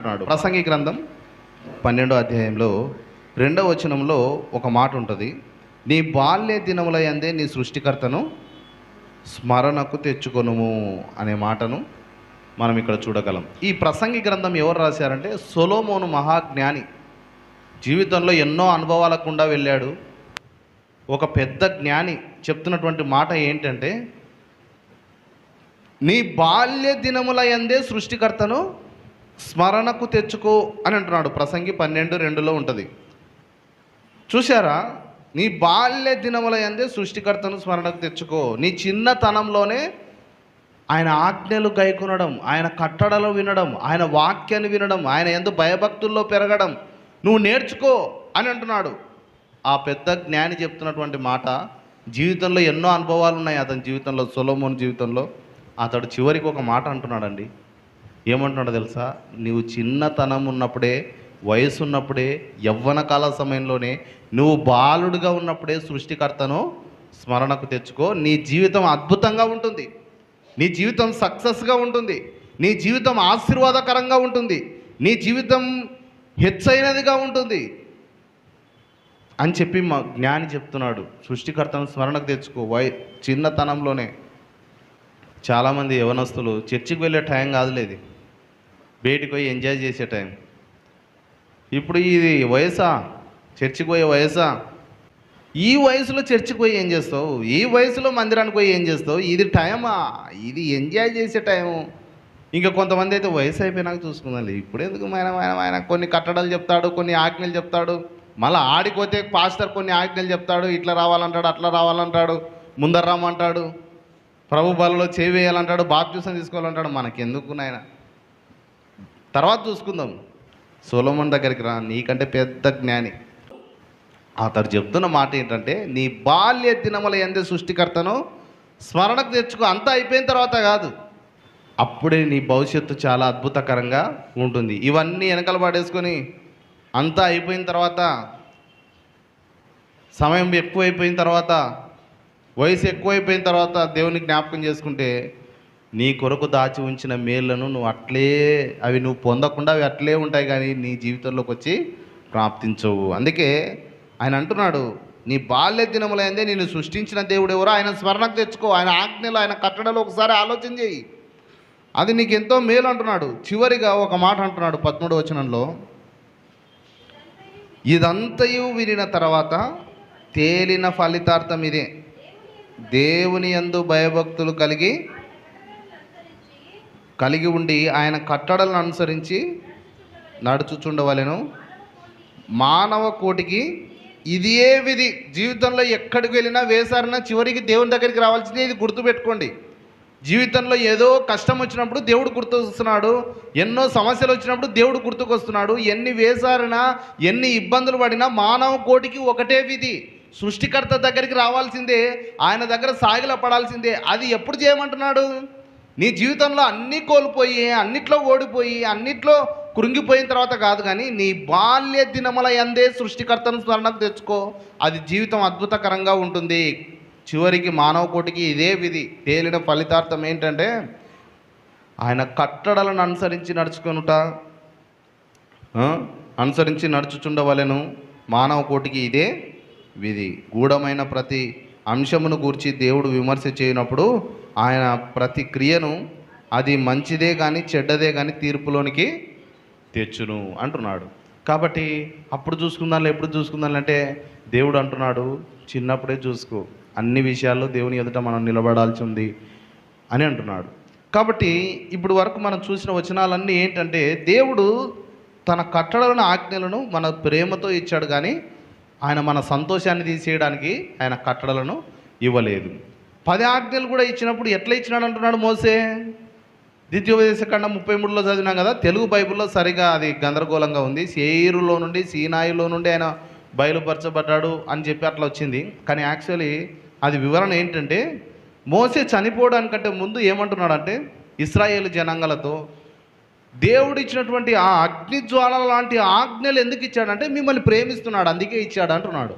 అంటున్నాడు ప్రసంగి గ్రంథం పన్నెండో అధ్యాయంలో రెండవ వచనంలో ఒక మాట ఉంటుంది. నీ బాల్య దినముల నీ సృష్టికర్తను స్మరణకు తెచ్చుకొనుము అనే మాటను మనం ఇక్కడ చూడగలం. ఈ ప్రసంగి గ్రంథం ఎవరు రాశారంటే సొలోమోను మహాజ్ఞాని. జీవితంలో ఎన్నో అనుభవాలకుండా వెళ్ళాడు. ఒక పెద్ద జ్ఞాని చెప్తున్నటువంటి మాట ఏంటంటే నీ బాల్య దినముల సృష్టికర్తను స్మరణకు తెచ్చుకో అని అంటున్నాడు. ప్రసంగి పన్నెండు రెండులో ఉంటుంది. చూసారా నీ బాల్య దినముల ఎందే సృష్టికర్తను స్మరణకు తెచ్చుకో. నీ చిన్నతనంలోనే ఆయన ఆజ్ఞలు గైకొనడం ఆయన కట్టడలు వినడం ఆయన వాక్యాన్ని వినడం ఆయన ఎందు భయభక్తుల్లో పెరగడం నువ్వు నేర్చుకో అని అంటున్నాడు. ఆ పెద్ద జ్ఞాని చెప్తున్నటువంటి మాట జీవితంలో ఎన్నో అనుభవాలు ఉన్నాయి. అతని జీవితంలో సొలోమోన్ జీవితంలో. అతడు చివరికి ఒక మాట అంటున్నాడండి. ఏమంటున్నాడు తెలుసా? నువ్వు చిన్నతనం ఉన్నప్పుడే వయసు ఉన్నప్పుడే యవ్వన కాల సమయంలోనే నువ్వు బాలుడుగా ఉన్నప్పుడే సృష్టికర్తను స్మరణకు తెచ్చుకో. నీ జీవితం అద్భుతంగా ఉంటుంది. నీ జీవితం సక్సెస్గా ఉంటుంది. నీ జీవితం ఆశీర్వాదకరంగా ఉంటుంది. నీ జీవితం హెచ్చైనదిగా ఉంటుంది. అని చెప్పి మా జ్ఞాని చెప్తున్నాడు. సృష్టికర్తను స్మరణకు తెచ్చుకో. వై చిన్నతనంలోనే. చాలామంది యవనస్తులు చర్చికి వెళ్ళే టైం కాదులేదు. బయటికి పోయి ఎంజాయ్ చేసే టైం ఇప్పుడు ఇది వయసా? చర్చికి పోయే వయసా? ఈ వయసులో చర్చికి పోయి ఏం చేస్తావు? ఈ వయసులో మందిరానికి పోయి ఏం చేస్తావు? ఇది టైమా ఇది ఎంజాయ్ చేసే టైము ఇంకా కొంతమంది అయితే వయసు అయిపోయినాక చూసుకుందాం ఇప్పుడు ఎందుకు ఆయన ఆయన ఆయన కొన్ని కట్టడాలు చెప్తాడు కొన్ని ఆజ్ఞలు చెప్తాడు. మళ్ళీ ఆడిపోతే పాస్టర్ కొన్ని ఆజ్ఞలు చెప్తాడు. ఇట్లా రావాలంటాడు అట్లా రావాలంటాడు. ముందర రమ్మంటాడు. ప్రభు బలలో చేయి వేయాలంటాడు బాప్తీసం తీసుకోవాలంటాడు. మనకెందుకు నాయన? తర్వాత చూసుకుందాం. సోలోమన్ దగ్గరికి రా నీకంటే పెద్ద జ్ఞాని. అతడు చెప్తున్న మాట ఏంటంటే నీ బాల్య దినముల ఎందే సృష్టికర్తను స్మరణకు తెచ్చుకో అంతా అయిపోయిన తర్వాత కాదు. అప్పుడే నీ భవిష్యత్తు చాలా అద్భుతకరంగా ఉంటుంది. ఇవన్నీ వెనకలు పడేసుకొని అంతా అయిపోయిన తర్వాత సమయం ఎక్కువైపోయిన తర్వాత వయసు ఎక్కువైపోయిన తర్వాత దేవుని జ్ఞాపకం చేసుకుంటే నీ కొరకు దాచి ఉంచిన మేళ్ళను నువ్వు అట్లే అవి నువ్వు పొందకుండా అవి అట్లే ఉంటాయి కానీ నీ జీవితంలోకి వచ్చి ప్రాప్తించవు. అందుకే ఆయన అంటున్నాడు నీ బాల్య దినములైందే నేను సృష్టించిన దేవుడు ఎవరో ఆయన స్మరణకు తెచ్చుకో ఆయన ఆజ్ఞలు ఆయన కట్టడలో ఒకసారి ఆలోచన చేయి. అది నీకు ఎంతో మేలు అంటున్నాడు. చివరిగా ఒక మాట అంటున్నాడు పదమూడు వచనంలో ఇదంతయు వినిన తర్వాత తేలిన ఫలితార్థం ఇదే. దేవుని యందు భయభక్తులు కలిగి కలిగి ఉండి ఆయన కట్టడలను అనుసరించి నడుచుచుండవలను. మానవ కోటికి ఇది ఏ విధి. జీవితంలో ఎక్కడికి వెళ్ళినా వేసారినా చివరికి దేవుని దగ్గరికి రావాల్సిందే ఇది గుర్తుపెట్టుకోండి. జీవితంలో ఏదో కష్టం వచ్చినప్పుడు దేవుడు గుర్తుకొస్తున్నాడు ఎన్నో సమస్యలు వచ్చినప్పుడు దేవుడు గుర్తుకొస్తున్నాడు. ఎన్ని వేసారినా ఎన్ని ఇబ్బందులు పడినా మానవ కోటికి ఒకటే విధి. సృష్టికర్త దగ్గరికి రావాల్సిందే ఆయన దగ్గర సాగిల పడాల్సిందే అది ఎప్పుడు చేయమంటున్నాడు? నీ జీవితంలో అన్నీ కోల్పోయి అన్నిట్లో ఓడిపోయి అన్నిట్లో కృంగిపోయిన తర్వాత కాదు కానీ నీ బాల్య దినముల ఎందే సృష్టికర్తను స్మరణకు తెచ్చుకో. అది జీవితం అద్భుతకరంగా ఉంటుంది. చివరికి మానవ కోటికి ఇదే విధి. తేలిన ఫలితార్థం ఏంటంటే ఆయన కట్టడలను అనుసరించి నడుచుకొనుట. అనుసరించి నడుచుచుండవలెను. మానవ కోటికి ఇదే విధి. గూఢమైన ప్రతి అంశమును గూర్చి దేవుడు విమర్శ చేయనప్పుడు ఆయన ప్రతి క్రియను అది మంచిదే కానీ చెడ్డదే కానీ తీర్పులోనికి తెచ్చును అంటున్నాడు. కాబట్టి అప్పుడు చూసుకుందాం ఎప్పుడు చూసుకుందాం అంటే దేవుడు అంటున్నాడు చిన్నప్పుడే చూసుకో. అన్ని విషయాల్లో దేవుని ఎదుట మనం నిలబడాల్సి ఉంది అని అంటున్నాడు. కాబట్టి ఇప్పుడు వరకు మనం చూసిన వచనాలన్నీ ఏంటంటే దేవుడు తన కట్టడలను ఆజ్ఞలను మన ప్రేమతో ఇచ్చాడు కానీ ఆయన మన సంతోషాన్ని తీసేయడానికి ఆయన కట్టడలను ఇవ్వలేదు. పది ఆజ్ఞలు కూడా ఇచ్చినప్పుడు ఎట్లా ఇచ్చినాడు అంటున్నాడు మోసే? ద్వితీయోపదేశ ఖండం ముప్పై మూడులో చదివినాం కదా తెలుగు బైబిల్లో సరిగా అది గందరగోళంగా ఉంది. సేరులో నుండి సీనాయిలో నుండి ఆయన బయలుపరచబడ్డాడు అని చెప్పి అట్లా వచ్చింది. కానీ యాక్చువల్లీ అది వివరణ ఏంటంటే మోసే చనిపోవడానికంటే ముందు ఏమంటున్నాడంటే ఇస్రాయేల్ జనాంగాలతో దేవుడు ఇచ్చినటువంటి ఆ అగ్ని జ్వాల లాంటి ఆజ్ఞలు ఎందుకు ఇచ్చాడంటే మిమ్మల్ని ప్రేమిస్తున్నాడు అందుకే ఇచ్చాడు అంటున్నాడు